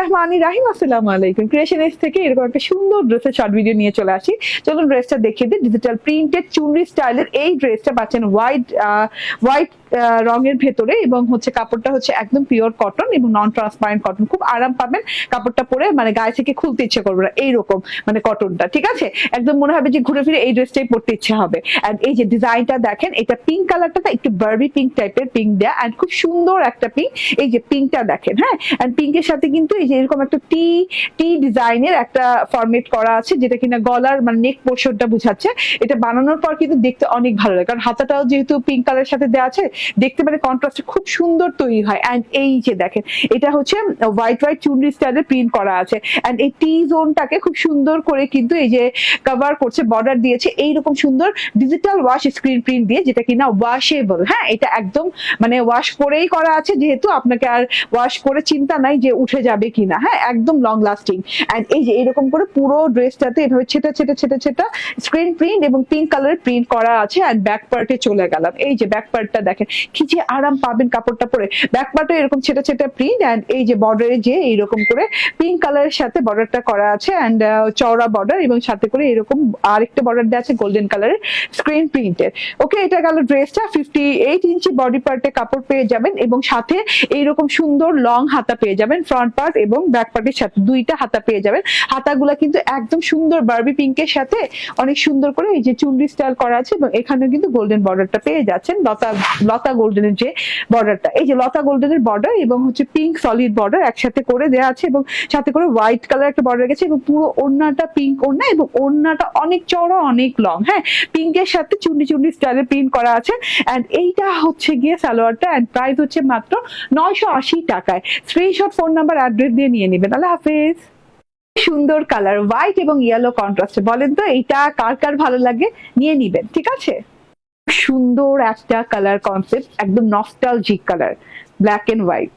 রহমান রাহিম, আসসালামু আলাইকুম। Creation S থেকে এরকম একটা সুন্দর ড্রেসের শর্ট ভিডিও নিয়ে চলে আসি। চলুন ড্রেসটা দেখিয়ে দিই। ডিজিটাল প্রিন্টেড চুনরি স্টাইলের এই ড্রেসটা পাচ্ছেন হোয়াইট হোয়াইট রঙের ভেতরে এবং হচ্ছে কাপড়টা হচ্ছে একদম পিওর কটন এবং নন ট্রান্সপারেন্ট কটন খুব আরাম পাবেন কাপড়টা পরে মানে গায়ে থেকে খুলতে ইচ্ছে করবে না, এইরকম মানে কটনটা ঠিক আছে? একদম মনে হবে যে ঘুরে ফিরে এই ড্রেসটাই পরতে ইচ্ছে হবে। অ্যান্ড এই যে ডিজাইনটা দেখেন, এটা পিঙ্ক কালারটা একটু বার্বি পিঙ্ক টাইপের পিঙ্ক দেয়া অ্যান্ড খুব সুন্দর একটা পিঙ্ক এই যে পিঙ্কটা দেখেন হ্যাঁ? অ্যান্ড পিঙ্কের সাথে কিন্তু এই যে এরকম একটা টি টি ডিজাইনের একটা ফরমেট করা আছে, যেটা কিনা গলার মানে নেক পোর্শনটা বুঝাচ্ছে। এটা বানানোর পর কিন্তু দেখতে অনেক ভালো লাগে, কারণ হাতাটাও যেহেতু পিঙ্ক কালারের সাথে দেওয়া আছে দেখতে মানে কন্ট্রাস্ট খুব সুন্দর তৈরি হয়। অ্যান্ড এই যে দেখেন, এটা হচ্ছে হোয়াইট হোয়াইট চুনরি স্টাইলের প্রিন্ট করা আছে। অ্যান্ড এই টি জোনটাকে খুব সুন্দর করে কিন্তু এই যে কভার করছে বর্ডার দিয়েছে, এইরকম সুন্দর ডিজিটাল ওয়াশ স্ক্রিন প্রিন্ট দিয়ে, যেটা কিনা ওয়াশেবল হ্যাঁ এটা একদম মানে ওয়াশ করেই করা আছে, যেহেতু আপনাকে আর ওয়াশ করে চিন্তা নাই যে উঠে যাবে কিনা। হ্যাঁ একদম লং লাস্টিং অ্যান্ড এই যে এরকম করে পুরো ড্রেসটাতে এভাবে ছেটা ছেটা ছেটা ছেটা স্ক্রিন প্রিন্ট এবং পিঙ্ক কালারের প্রিন্ট করা আছে। অ্যান্ড ব্যাক পার্টে চলে গেলাম। এই যে ব্যাক পার্টটা দেখেন কি যে আরাম পাবেন কাপড়টা পরে। ব্যাক পার্টে এরকম ছেটা ছেটা প্রিন্ট অ্যান্ড এই যে বর্ডারে যে এইরকম করে পিঙ্ক কালারের সাথে বর্ডারটা করা আছে অ্যান্ড চওড়া বর্ডার এবং সাথে করে এরকম আরেকটা বর্ডার দেওয়া আছে গোল্ডেন কালারের স্ক্রিন প্রিন্টের ওকে এটা গেল ড্রেসটা ফিফটি এইট ইঞ্চি বডি পার্টে কাপড় পেয়ে যাবেন এবং সাথে এইরকম সুন্দর লং হাতা পেয়ে যাবেন ফ্রন্ট পার্ট এবং ব্যাক পার্টের সাথে দুইটা হাতা পেয়ে যাবেন। হাতাগুলা কিন্তু একদম সুন্দর বার্বি পিঙ্কের সাথে অনেক সুন্দর করে এই যে চুন্ডি স্টাইল করা আছে এবং এখানেও কিন্তু গোল্ডেন বর্ডারটা পেয়ে যাচ্ছেন। লতা লতা গোল্ডেনের যে বর্ডারটা এই যে লতা গোল্ডেনের বর্ডার এবং হচ্ছে পিঙ্ক সলিড বর্ডার একসাথে করে দেওয়া আছে এবং সাথে করে হোয়াইট কালার একটা বর্ডার গেছে এবং পুরো ওড়নাটা পিঙ্ক ওড়না এবং ওড়নাটা অনেক চওড়া, অনেক লং হ্যাঁ পিঙ্কের সাথে চুন্ডি চুন্ডি স্টাইলের প্রিন্ট করা আছে অ্যান্ড এইটা হচ্ছে গিয়ে সালোয়ারটা অ্যান্ড প্রাইস হচ্ছে মাত্র নয়শো আশি টাকায়। স্ক্রিনশট ফোন নাম্বার অ্যাড্রেস দিয়ে নিয়ে নেবেন। আল্লাহ হাফেজ। সুন্দর কালার হোয়াইট এবং ইয়েলো কন্ট্রাস্টে বলেন তো এইটা কার কার ভালো লাগে? নিয়ে নিবেন, ঠিক আছে? সুন্দর একটা কালার কনসেপ্ট একদম nostalgic colour black and white